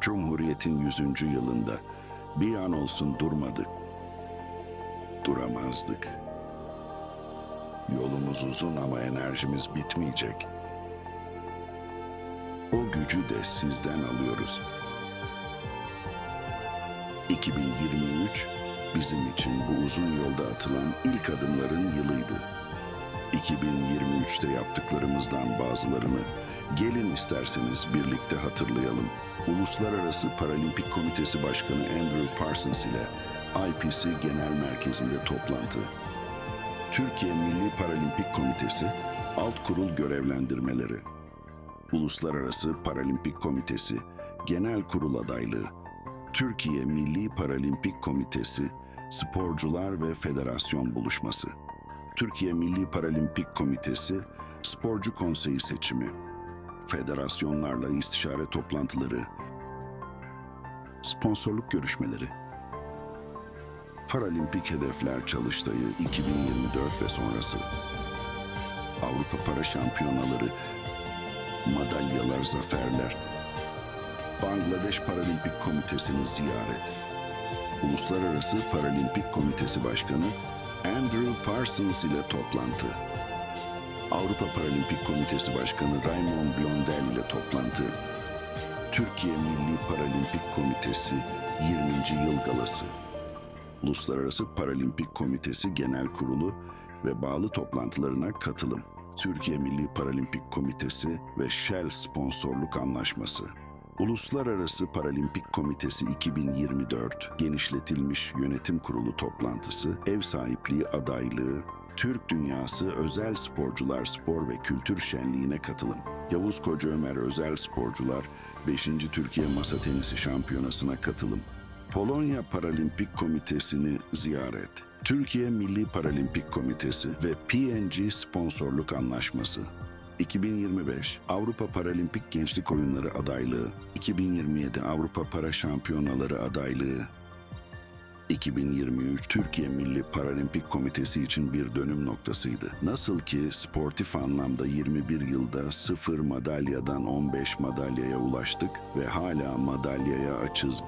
Cumhuriyet'in 100. yılında bir an olsun durmadık. Duramazdık. Yolumuz uzun ama enerjimiz bitmeyecek. O gücü de sizden alıyoruz. 2023 bizim için bu uzun yolda atılan ilk adımların yılıydı. 2023'te yaptıklarımızdan bazılarını gelin isterseniz birlikte hatırlayalım. Uluslararası Paralimpik Komitesi Başkanı Andrew Parsons ile IPC Genel Merkezi'nde toplantı. Türkiye Milli Paralimpik Komitesi alt kurul görevlendirmeleri. Uluslararası Paralimpik Komitesi Genel Kurul adaylığı. Türkiye Milli Paralimpik Komitesi Sporcular ve Federasyon Buluşması. Türkiye Milli Paralimpik Komitesi Sporcu Konseyi seçimi. Federasyonlarla istişare toplantıları. Sponsorluk görüşmeleri. Paralimpik Hedefler Çalıştayı 2024 ve sonrası. Avrupa Para Şampiyonaları, madalyalar, zaferler. Bangladeş Paralimpik Komitesi'ni ziyaret. Uluslararası Paralimpik Komitesi Başkanı Andrew Parsons ile toplantı. Avrupa Paralimpik Komitesi Başkanı Raymond Blondel ile toplantı. Türkiye Milli Paralimpik Komitesi 20. Yıl Galası. Uluslararası Paralimpik Komitesi Genel Kurulu ve bağlı toplantılarına katılım. Türkiye Milli Paralimpik Komitesi ve Shell sponsorluk anlaşması. Uluslararası Paralimpik Komitesi 2024 genişletilmiş yönetim kurulu toplantısı, ev sahipliği adaylığı, Türk Dünyası Özel Sporcular Spor ve Kültür Şenliği'ne katılım. Yavuz Koca Ömer Özel Sporcular 5. Türkiye Masa Tenisi Şampiyonası'na katılım. Polonya Paralimpik Komitesi'ni ziyaret. Türkiye Milli Paralimpik Komitesi ve PNG sponsorluk anlaşması. 2025 Avrupa Paralimpik Gençlik Oyunları adaylığı, 2027 Avrupa Para Şampiyonaları adaylığı, 2023 Türkiye Milli Paralimpik Komitesi için bir dönüm noktasıydı. Nasıl ki sportif anlamda 21 yılda 0 madalyadan 15 madalyaya ulaştık ve hala madalyaya açız.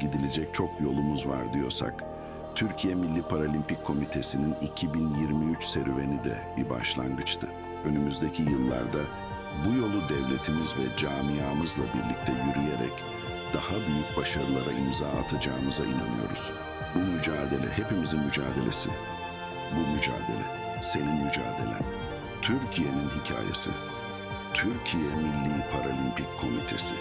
Gidilecek çok yolumuz var diyorsak, Türkiye Milli Paralimpik Komitesi'nin 2023 serüveni de bir başlangıçtı. Önümüzdeki yıllarda bu yolu devletimiz ve camiamızla birlikte yürüyerek daha büyük başarılara imza atacağımıza inanıyoruz. Bu mücadele hepimizin mücadelesi. Bu mücadele senin mücadelen. Türkiye'nin hikayesi. Türkiye Milli Paralimpik Komitesi.